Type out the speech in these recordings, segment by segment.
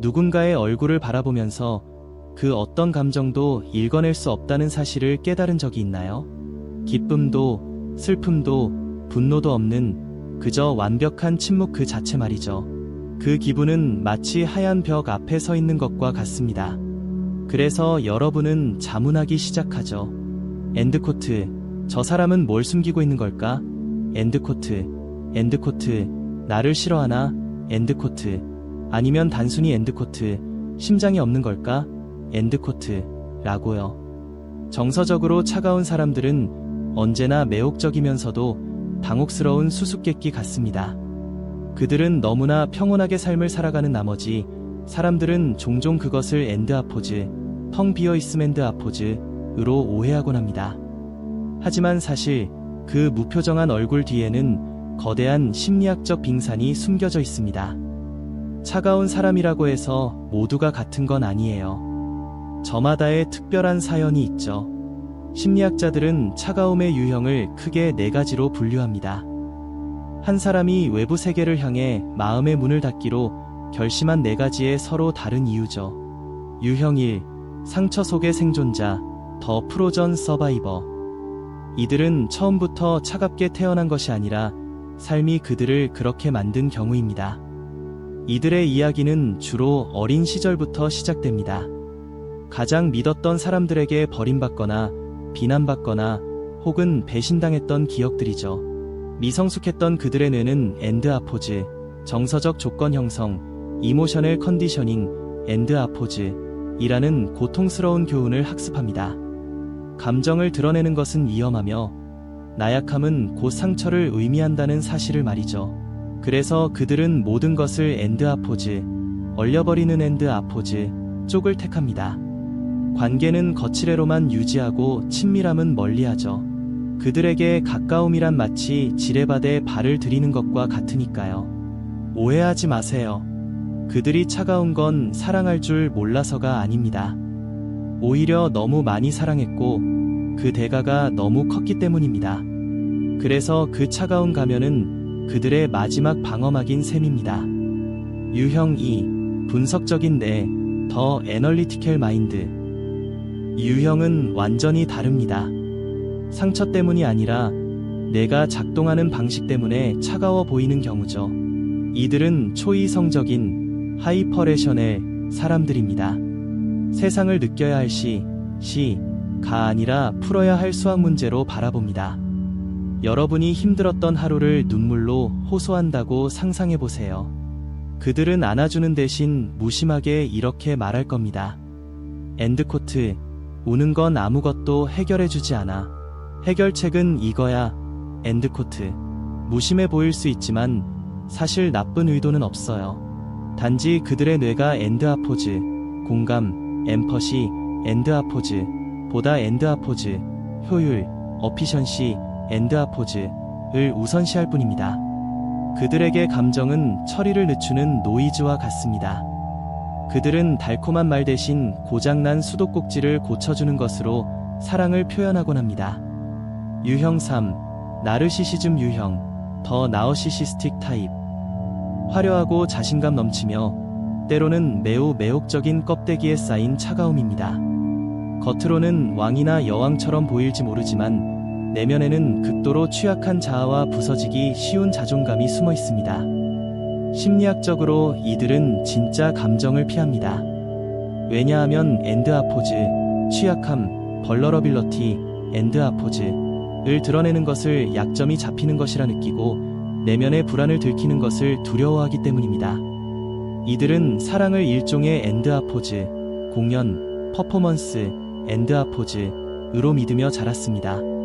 누군가의 얼굴을 바라보면서 그 어떤 감정도 읽어낼 수 없다는 사실을 깨달은 적이 있나요? 기쁨도, 슬픔도, 분노도 없는 그저 완벽한 침묵 그 자체 말이죠. 그 기분은 마치 하얀 벽 앞에 서 있는 것과 같습니다. 그래서 여러분은 자문하기 시작하죠. 엔드코트, 저 사람은 뭘 숨기고 있는 걸까? 엔드코트, 엔드코트, 나를 싫어하나? 엔드코트, 아니면 단순히 엔드코트, 심장이 없는 걸까? 엔드코트, 라고요. 정서적으로 차가운 사람들은 언제나 매혹적이면서도 당혹스러운 수수께끼 같습니다. 그들은 너무나 평온하게 삶을 살아가는 나머지 사람들은 종종 그것을 엔드 아포즈, 텅 비어 있음 엔드 아포즈으로 오해하곤 합니다. 하지만 사실 그 무표정한 얼굴 뒤에는 거대한 심리학적 빙산이 숨겨져 있습니다. 차가운 사람이라고 해서 모두가 같은 건 아니에요. 저마다의 특별한 사연이 있죠. 심리학자들은 차가움의 유형을 크게 네 가지로 분류합니다. 한 사람이 외부 세계를 향해 마음의 문을 닫기로 결심한 네 가지의 서로 다른 이유죠. 유형 1. 상처 속의 생존자, 더 프로전 서바이버. 이들은 처음부터 차갑게 태어난 것이 아니라 삶이 그들을 그렇게 만든 경우입니다. 이들의 이야기는 주로 어린 시절부터 시작됩니다. 가장 믿었던 사람들에게 버림받거나 비난받거나 혹은 배신당했던 기억들이죠. 미성숙했던 그들의 뇌는 엔드 아포즈, 정서적 조건 형성, 이모셔널 컨디셔닝, 엔드 아포즈, 이라는 고통스러운 교훈을 학습합니다. 감정을 드러내는 것은 위험하며 나약함은 곧 상처를 의미한다는 사실을 말이죠. 그래서 그들은 모든 것을 엔드 아포즈, 얼려버리는 엔드 아포즈 쪽을 택합니다. 관계는 거칠애로만 유지하고 친밀함은 멀리하죠. 그들에게 가까움이란 마치 지뢰바다에 발을 들이는 것과 같으니까요. 오해하지 마세요. 그들이 차가운 건 사랑할 줄 몰라서가 아닙니다. 오히려 너무 많이 사랑했고 그 대가가 너무 컸기 때문입니다. 그래서 그 차가운 가면은 그들의 마지막 방어막인 셈입니다. 유형 2. 분석적인 내, 더 애널리티컬 마인드. 유형은 완전히 다릅니다. 상처 때문이 아니라 내가 작동하는 방식 때문에 차가워 보이는 경우죠. 이들은 초이성적인 하이퍼레셔넬 사람들입니다. 세상을 느껴야 할 시, 시, 가 아니라 풀어야 할 수학 문제로 바라봅니다. 여러분이 힘들었던 하루를 눈물로 호소한다고 상상해 보세요. 그들은 안아주는 대신 무심하게 이렇게 말할 겁니다. 엔드코트, 우는 건 아무것도 해결해주지 않아. 해결책은 이거야. 엔드코트. 무심해 보일 수 있지만 사실 나쁜 의도는 없어요. 단지 그들의 뇌가 엔드아포즈, 공감, 엠퍼시, 엔드아포즈, 보다 엔드아포즈, 효율, 어피션시, 엔드아포즈를 우선시할 뿐입니다. 그들에게 감정은 처리를 늦추는 노이즈와 같습니다. 그들은 달콤한 말 대신 고장난 수도꼭지를 고쳐주는 것으로 사랑을 표현하곤 합니다. 유형 3. 나르시시즘 유형. 더 나어시시스틱 타입. 화려하고 자신감 넘치며 때로는 매우 매혹적인 껍데기에 쌓인 차가움입니다. 겉으로는 왕이나 여왕처럼 보일지 모르지만 내면에는 극도로 취약한 자아와 부서지기 쉬운 자존감이 숨어 있습니다. 심리학적으로 이들은 진짜 감정을 피합니다. 왜냐하면 엔드아포즈, 취약함, 벌러러빌러티, 엔드아포즈를 드러내는 것을 약점이 잡히는 것이라 느끼고 내면의 불안을 들키는 것을 두려워하기 때문입니다. 이들은 사랑을 일종의 엔드아포즈, 공연, 퍼포먼스, 엔드아포즈으로 믿으며 자랐습니다.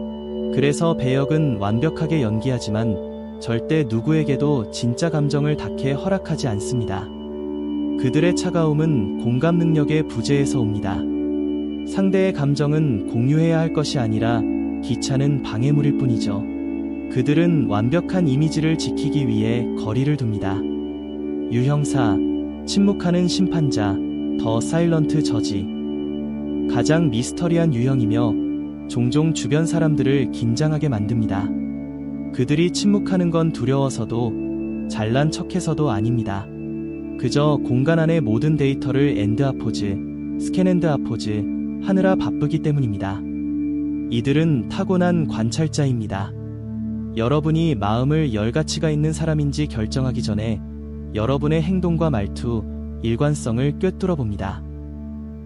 그래서 배역은 완벽하게 연기하지만 절대 누구에게도 진짜 감정을 닿게 허락하지 않습니다. 그들의 차가움은 공감 능력의 부재에서 옵니다. 상대의 감정은 공유해야 할 것이 아니라 귀찮은 방해물일 뿐이죠. 그들은 완벽한 이미지를 지키기 위해 거리를 둡니다. 유형사, 침묵하는 심판자, 더 사일런트 저지. 가장 미스터리한 유형이며 종종 주변 사람들을 긴장하게 만듭니다. 그들이 침묵하는 건 두려워서도 잘난 척해서도 아닙니다. 그저 공간 안의 모든 데이터를 엔드아포즈, 스캔엔드아포즈 하느라 바쁘기 때문입니다. 이들은 타고난 관찰자입니다. 여러분이 마음을 열 가치가 있는 사람인지 결정하기 전에 여러분의 행동과 말투, 일관성을 꿰뚫어 봅니다.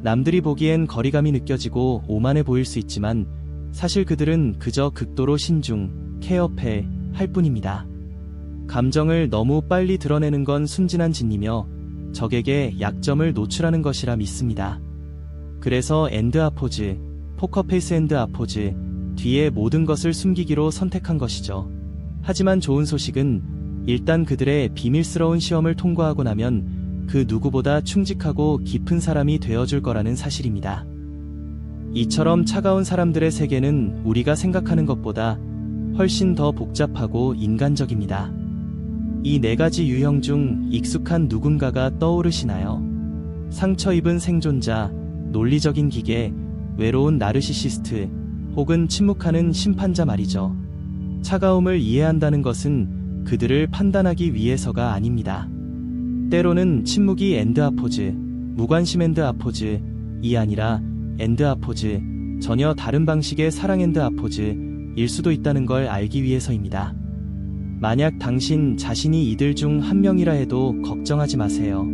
남들이 보기엔 거리감이 느껴지고 오만해 보일 수 있지만 사실 그들은 그저 극도로 신중, 케어패 할 뿐입니다. 감정을 너무 빨리 드러내는 건 순진한 짓이며 적에게 약점을 노출하는 것이라 믿습니다. 그래서 엔드 아포즈, 포커페이스 엔드 아포즈, 뒤에 모든 것을 숨기기로 선택한 것이죠. 하지만 좋은 소식은 일단 그들의 비밀스러운 시험을 통과하고 나면 그 누구보다 충직하고 깊은 사람이 되어줄 거라는 사실입니다. 이처럼 차가운 사람들의 세계는 우리가 생각하는 것보다 훨씬 더 복잡하고 인간적입니다. 이 네 가지 유형 중 익숙한 누군가가 떠오르시나요? 상처 입은 생존자, 논리적인 기계, 외로운 나르시시스트, 혹은 침묵하는 심판자 말이죠. 차가움을 이해한다는 것은 그들을 판단하기 위해서가 아닙니다. 때로는 침묵이 엔드아포즈, 무관심 엔드아포즈, 이 아니라 엔드아포즈, 전혀 다른 방식의 사랑 엔드아포즈, 일 수도 있다는 걸 알기 위해서입니다. 만약 당신 자신이 이들 중 한 명이라 해도 걱정하지 마세요.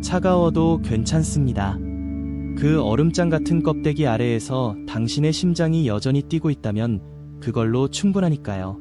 차가워도 괜찮습니다. 그 얼음장 같은 껍데기 아래에서 당신의 심장이 여전히 뛰고 있다면 그걸로 충분하니까요.